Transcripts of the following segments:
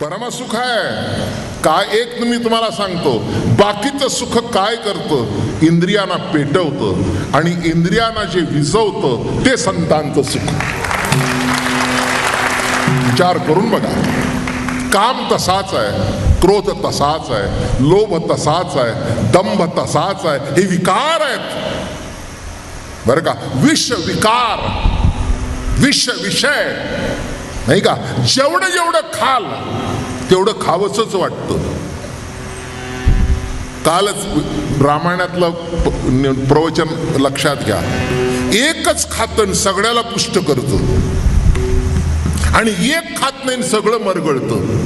परमसुख आहे. काय एक मी तुम्हाला सांगतो बाकीचं सुख काय करतं? इंद्रियांना पेटवतं आणि इंद्रियांना जे विजवतं ते संतांचं सुख. विचार करून बघा. काम तसाच आहे क्रोध तसाच आहे लोभ तसाच आहे दंभ तसाच आहे हे विकार आहेत. बरं का? विष विकार. विष विषय. नाही का? जेवढं जेवढं खाल तेवढं खावंसच वाटतं. कालच रामायणातलं प्रवचन लक्षात घ्या. एकच खातन सगळ्याला पुष्ट करतं. आणि एक खात नाही सगळं मरगळतं.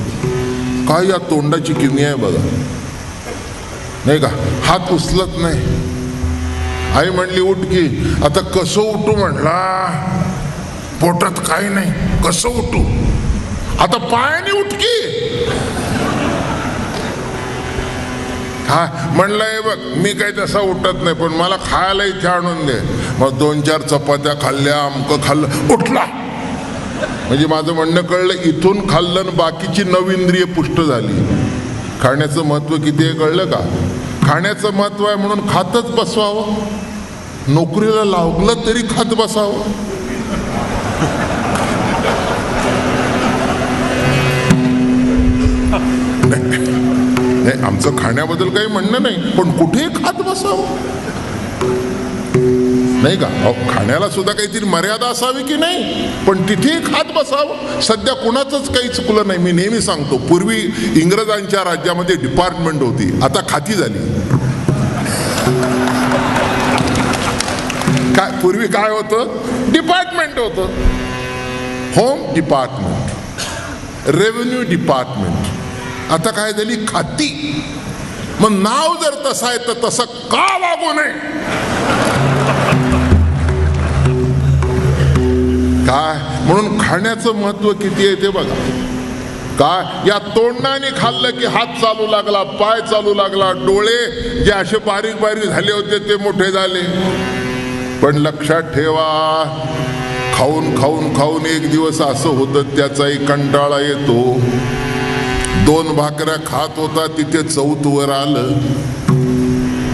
काय या तोंडाची किमया आहे बघा. नाही का? हात उचलत नाही. आई म्हणली उठ की. आता कसं उठू म्हणला? पोटात काही नाही. कसं उठू? आता पायाने उठकी. हा म्हणलंय बघ मी काही तसा उठत नाही पण मला खायला इथे आणून दे. मग दोन चार चपात्या खाल्ल्या अमकं खाल्लं उठला. म्हणजे माझं म्हणणं कळलं इथून खाल्लं आणि बाकीची नवींद्रिय पुष्ट झाली. खाण्याचं महत्त्व किती आहे कळलं का? खाण्याचं महत्त्व आहे म्हणून खातच बसवावं नोकरीला लावलं तरी खात बसावं. नाही. नाही, आमचं खाण्याबद्दल काही म्हणणं नाही पण कुठेही खात बसावं. नाही का? अहो, खाण्याला सुद्धा काहीतरी मर्यादा असावी की नाही? पण तिथेही खात बसावं. सध्या कुणाचंच काही चुकलं नाही. मी नेहमी सांगतो पूर्वी इंग्रजांच्या राज्यामध्ये डिपार्टमेंट होती. आता खाती झाली. काय पूर्वी काय होतं? डिपार्टमेंट होतं. होम डिपार्टमेंट रेव्हेन्यू डिपार्टमेंट आता काय झाली? खाती. मग नाव जर तसं आहे तर तसं का वागू नये? काय? म्हणून खाण्याचं महत्त्व किती आहे ते बघा. काय? या तोंडाने खाल्लं की हात चालू लागला पाय चालू लागला डोळे जे असे बारीक बारीक झाले होते ते मोठे झाले. पण लक्षात ठेवा खाऊन खाऊन खाऊन एक दिवस असं होतं त्याचाही कंटाळा येतो. दोन भाकऱ्या खात होता तिथे चौथवर आलं.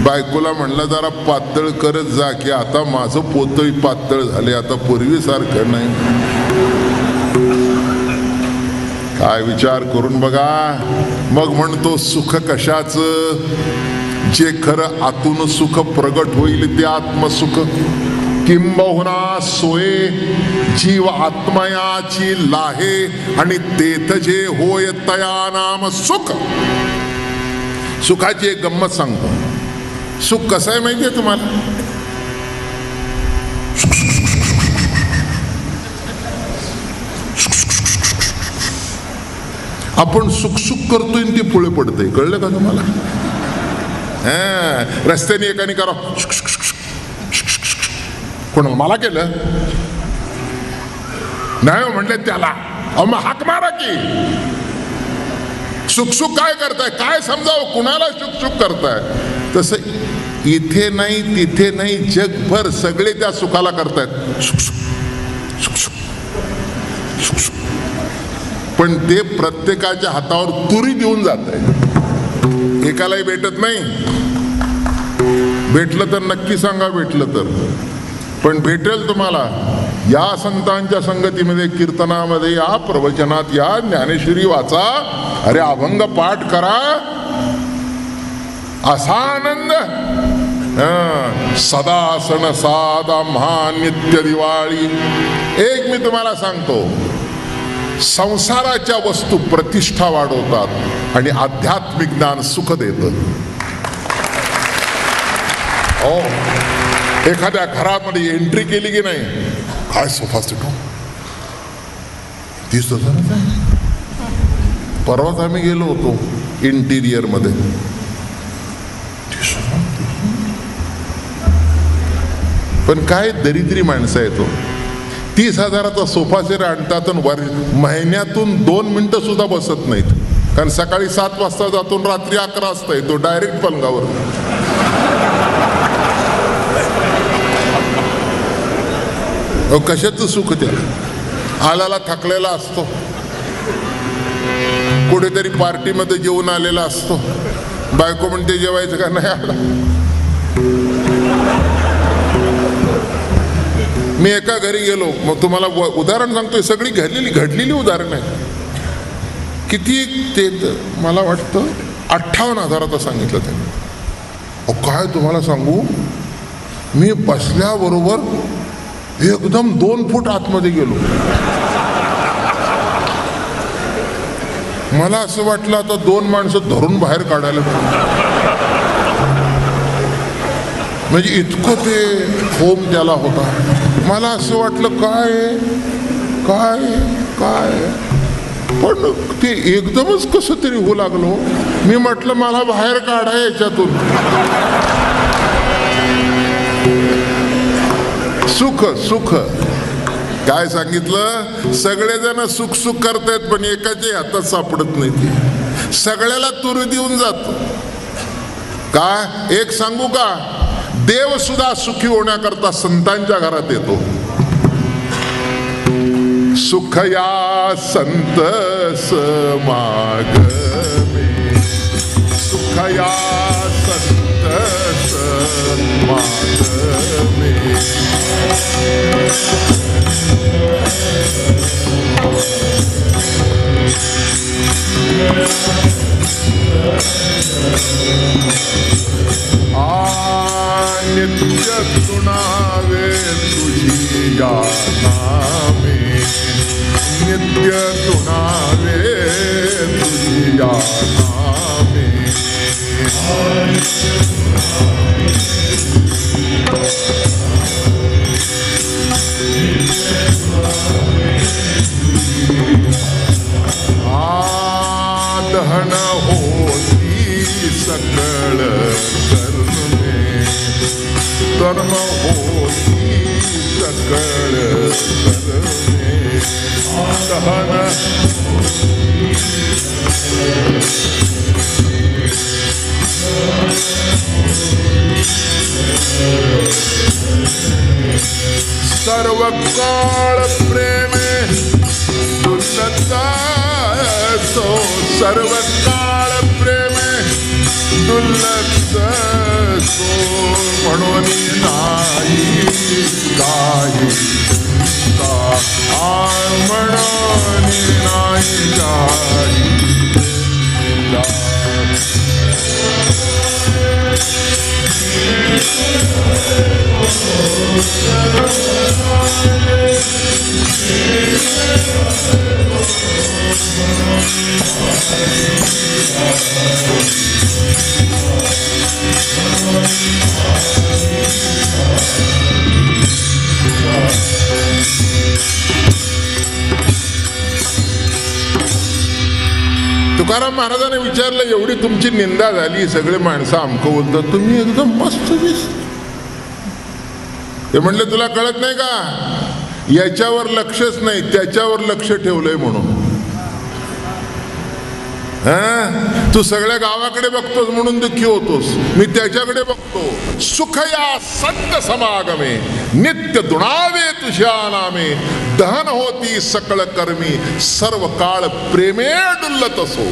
बायकोला म्हणलं जरा पातळ करत जा की आता माझं पोतळी पातळ झाले आता पूर्वीसारखं नाही. काय विचार करून बघा. मग म्हणतो सुख कशाचं? जे खरं आतून सुख प्रगट होईल ते आत्मसुख. किंबहुना सोये जीव आत्मयाची लाहे आणि तेथ जे होय तया नाम सुख. सुखाची एक गंमत सांगतो. सुख कसं आहे माहितीये तुम्हाला? आपण सुखसुख करतोय ती ते पुढे पडतंय. कळलं का तुम्हाला? रस्त्याने एकाने करा. कोण मला केलं? नाही हो, म्हणले त्याला. अहो मग हाक मारा की. सुखसुख काय करताय? काय समजावं? कुणाला सुखसुख करताय? तसं इथे नाही तिथे नाही जगभर सगळे त्या सुखाला करतायत. सुखसुख सुखसुख सुखसुख पण ते प्रत्येकाच्या हातावर तुरी देऊन जात आहे एकालाही भेटत नाही. भेटलं तर नक्की सांगा भेटलं तर. पण भेटेल तुम्हाला. या संतांच्या संगतीमध्ये कीर्तनामध्ये या प्रवचनात या ज्ञानेश्वरी वाचा. अरे अभंग पाठ करा. असा आनंद हं, सदा सण सादा महा नित्य दिवाळी. एक मी तुम्हाला सांगतो. संसाराच्या वस्तू प्रतिष्ठा वाढवतात आणि आध्यात्मिक ज्ञान सुख देतं. हो. एखाद्या घरामध्ये एंट्री केली की नाही काय सोफा सेट तीस हजाराचा परवाच आम्ही गेलो होतो इंटिरियरमध्ये पण काय दरिद्री माणसं येतो हो. तीस हजाराचा सोफा सेट आणतात आणि वर महिन्यातून दोन मिनटं सुद्धा बसत नाहीत. कारण सकाळी सात वाजता जातो रात्री अकरा वाजता येतो डायरेक्ट पलंगावर. अहो, कशाचं सुख त्याला? आलाला थकलेला असतो. कुठेतरी पार्टीमध्ये जेवून आलेला असतो. बायको म्हणते जेवायचं का? नाही आला. मी एका घरी गेलो. मग तुम्हाला व- उदाहरण सांगतोय. सगळी घडलेली घडलेली उदाहरण आहे किती ते मला वाटतं अठ्ठावन्न हजाराचं सांगितलं त्यांनी. अहो, काय तुम्हाला सांगू? मी बसल्याबरोबर एकदम दोन फूट आतमध्ये गेलो. मला असं वाटलं आता दोन माणसं धरून बाहेर काढायला म्हणजे इतकं ते होम त्याला होता. मला असं वाटलं काय काय काय पण ते एकदमच कसं तरी होऊ लागलो हो. मी म्हटलं मला बाहेर काढा याच्यातून. सुख सुख. काय सांगितलं? सगळेजण सुख सुख करतायत पण एकाच्या हातात सापडत नाही ते. सगळ्याला तुरी देऊन जातो. काय एक सांगू का? देव सुद्धा सुखी होण्याकरता संतांच्या घरात येतो. सुख या संत समागमे सुख या समागमे नित्य सुनावे तुझी या नित्य सुनावे तुझी या सकळ कर्मे आदहन सर्व काळ प्रेमे दुर्लता सो सर्व काळ दुर्लत सो म्हणून नाही काही चिंता. आ म्हणून नाही काही चिंता. तुकाराम महाराजांना विचारलं एवढी तुमची निंदा झाली सगळे माणसं आमकं बोलतात तुम्ही एकदम मस्त ते म्हणले तुला कळत नाही का? याच्यावर लक्षच नाही त्याच्यावर लक्ष ठेवलंय म्हणून. हा? तू सगळ्या गावाकडे बघतोस म्हणून दुःखी होतोस. मी त्याच्याकडे बघतो. सुख या संत समागमे नित्य दुणावे तुझ्या नामे. दहन होती सकळ कर्मी सर्व काळ प्रेमे डुल्लत असो.